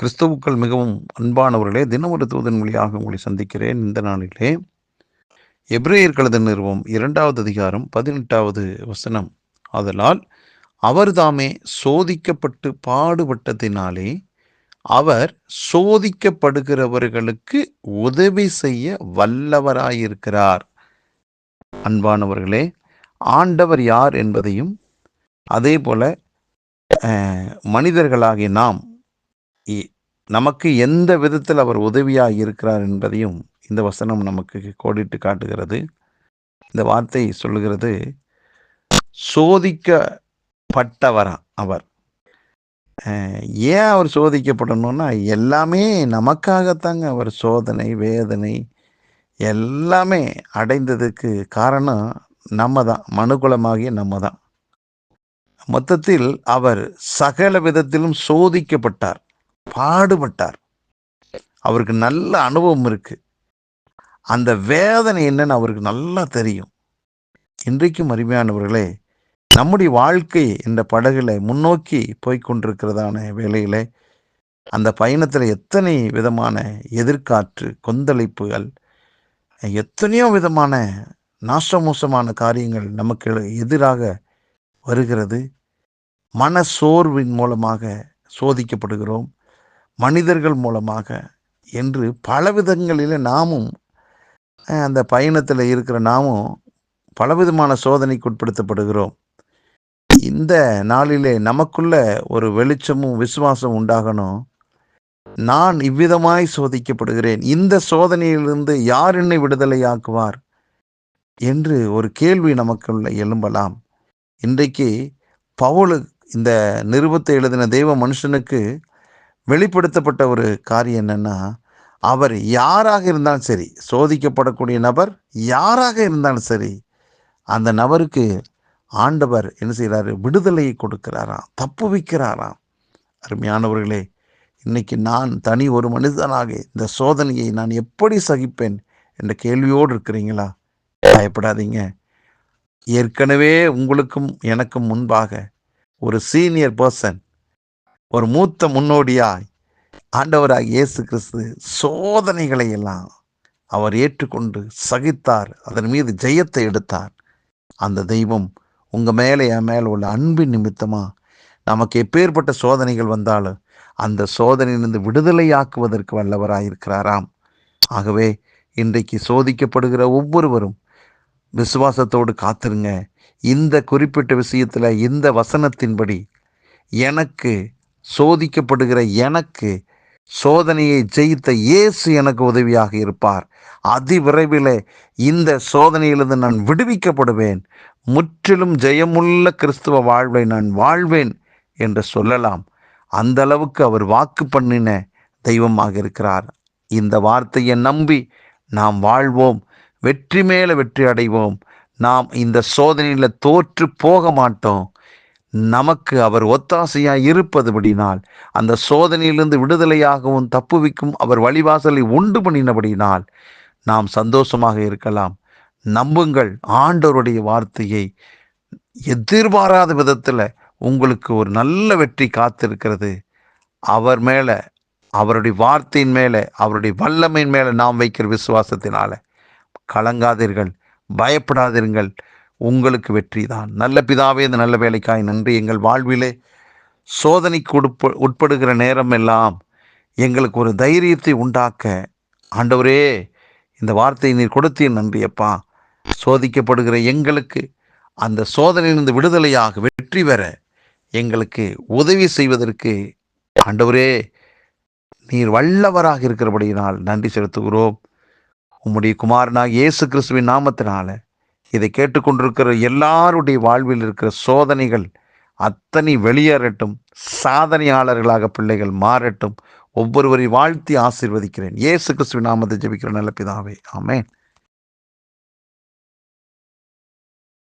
கிறிஸ்துவுக்கள் மிகவும் அன்பானவர்களே தினம் ஒரு தூதன் வழியாக உங்களை சந்திக்கிறேன் இந்த நாளிலே. எப்ரேயர் கழுத நிறுவம்? இரண்டாவது அதிகாரம் பதினெட்டாவது வசனம். ஆதலால் அவர்தாமே சோதிக்கப்பட்டு பாடுபட்டதினாலே அவர் சோதிக்கப்படுகிறவர்களுக்கு உதவி செய்ய வல்லவராயிருக்கிறார். அன்பானவர்களே ஆண்டவர் யார் என்பதையும் அதே போல மனிதர்களாகிய நாம் நமக்கு எந்த விதத்தில் அவர் உதவியாக இருக்கிறார் என்பதையும் இந்த வசனம் நமக்கு கோடிட்டு காட்டுகிறது. இந்த வார்த்தை சொல்லுகிறது சோதிக்கப்பட்டவரா அவர். ஏன் அவர் சோதிக்கப்படணும்னா எல்லாமே நமக்காகத்தாங்க அவர் சோதனை வேதனை எல்லாமே அடைந்ததுக்கு காரணம் நம்ம தான் மனுகுலமாகிய நம்ம தான் மொத்தத்தில் அவர் சகல விதத்திலும் சோதிக்கப்பட்டார். பாடுபட்டார். அவருக்கு நல்ல அனுபவம் இருக்கு. அந்த வேதனை என்னன்னு அவருக்கு நல்லா தெரியும். இன்றைக்கும் அருமையானவர்களே நம்முடைய வாழ்க்கை இந்த படகுல முன்னோக்கி போய்கொண்டிருக்கிறதான வேலையில் அந்த பயணத்தில் எத்தனை விதமான எதிர்காற்று கொந்தளிப்புகள் எத்தனையோ விதமான நாசமோசமான காரியங்கள் நமக்கு எதிராக வருகிறது. மன சோர்வின் மூலமாக சோதிக்கப்படுகிறோம். மனிதர்கள் மூலமாக என்று பல விதங்களில் நாமும் அந்த பயணத்தில் இருக்கிற நாமும் பலவிதமான சோதனைக்கு உட்படுத்தப்படுகிறோம். இந்த நாளிலே நமக்குள்ள ஒரு வெளிச்சமும் விசுவாசம் உண்டாகணும். நான் இவ்விதமாய் சோதிக்கப்படுகிறேன். இந்த சோதனையிலிருந்து யார் என்னை விடுதலையாக்குவார் என்று ஒரு கேள்வி நமக்குள்ள எழும்பலாம். இன்றைக்கு பவுலு இந்த நிருபத்தை எழுதின தெய்வ மனுஷனுக்கு வெளிப்படுத்தப்பட்ட ஒரு காரியம் என்னென்னா அவர் யாராக இருந்தாலும் சரி சோதிக்கப்படக்கூடிய நபர் யாராக இருந்தாலும் சரி அந்த நபருக்கு ஆண்டவர் என்ன செய்கிறாரு விடுதலையை கொடுக்கிறாராம் தப்பு வைக்கிறாராம். அருமையானவர்களே இன்னைக்கு நான் தனி ஒரு மனிதனாக இந்த சோதனையை நான் எப்படி சகிப்பேன் என்ற கேள்வியோடு இருக்கிறீங்களா? பயப்படாதீங்க. ஏற்கனவே உங்களுக்கும் எனக்கும் முன்பாக ஒரு சீனியர் பர்சன் ஒரு மூத்த முன்னோடியாய் ஆண்டவராக இயேசு கிறிஸ்து சோதனைகளை எல்லாம் அவர் ஏற்றுக்கொண்டு சகித்தார். அதன் மீது ஜெயத்தை எடுத்தார். அந்த தெய்வம் உங்கள் மேலே என் மேலே உள்ள அன்பின் நிமித்தமாக நமக்கு எப்பேற்பட்ட சோதனைகள் வந்தாலும் அந்த சோதனையிலிருந்து விடுதலையாக்குவதற்கு வல்லவராயிருக்கிறாராம் ஆகவே இன்றைக்கு சோதிக்கப்படுகிற ஒவ்வொருவரும் விசுவாசத்தோடு காத்திருங்க. இந்த குறிப்பிட்ட விஷயத்தில் இந்த வசனத்தின்படி எனக்கு சோதிக்கப்படுகிற எனக்கு சோதனையை ஜெயித்த இயேசு எனக்கு உதவியாக இருப்பார். அதிவிரைவில் இந்த சோதனையிலிருந்து நான் விடுவிக்கப்படுவேன். முற்றிலும் ஜெயமுள்ள கிறிஸ்துவ வாழ்வை நான் வாழ்வேன் என்று சொல்லலாம். அந்த அளவுக்கு அவர் வாக்கு பண்ணின தெய்வமாக இருக்கிறார். இந்த வார்த்தையை நம்பி நாம் வாழ்வோம். வெற்றி மேலே வெற்றி அடைவோம். நாம் இந்த சோதனையில் தோற்று போக மாட்டோம். நமக்கு அவர் ஒத்தாசையாய் இருப்பதுபடினால் அந்த சோதனையிலிருந்து விடுதலையாகவும் தப்புவிக்கும் அவர் வழிவாசலை உண்டு பண்ணினபடினால் நாம் சந்தோஷமாக இருக்கலாம். நம்புங்கள் ஆண்டவருடைய வார்த்தையை எதிர்பாராத விதத்தில் உங்களுக்கு ஒரு நல்ல வெற்றி காத்திருக்கிறது. அவர் மேலே அவருடைய வார்த்தையின் மேலே அவருடைய வல்லமையின் மேலே நாம் வைக்கிற விசுவாசத்தினால. கலங்காதீர்கள் பயப்படாதீர்கள். உங்களுக்கு வெற்றி தான். நல்ல பிதாவே இந்த நல்ல வேலைக்காய் நன்றி. எங்கள் வாழ்விலே சோதனைக்கு உட்ப உட்படுகிற நேரம் எல்லாம் எங்களுக்கு ஒரு தைரியத்தை உண்டாக்க. ஆண்டவரே இந்த வார்த்தையை நீர் கொடுத்தீர் நன்றி அப்பா. சோதிக்கப்படுகிற எங்களுக்கு அந்த சோதனையிலிருந்து விடுதலையாக வெற்றி பெற எங்களுக்கு உதவி செய்வதற்கு ஆண்டவரே நீர் வல்லவராக இருக்கிறபடியினால் நன்றி செலுத்துகிறோம். உம்முடைய குமாரனாக இயேசு கிறிஸ்துவின் நாமத்தினால இதை கேட்டுக்கொண்டிருக்கிற எல்லாருடைய வாழ்வில் இருக்கிற சோதனைகள் அத்தனை வெளியேறட்டும் சாதனையாளர்களாக பிள்ளைகள் மாறட்டும். ஒவ்வொருவரை வாழ்த்தி ஆசிர்வதிக்கிறேன். ஏசு கிறிஸ்துவின் நாமத்தை ஜெபிக்கிற நல்ல பிதாவே. ஆமேன்.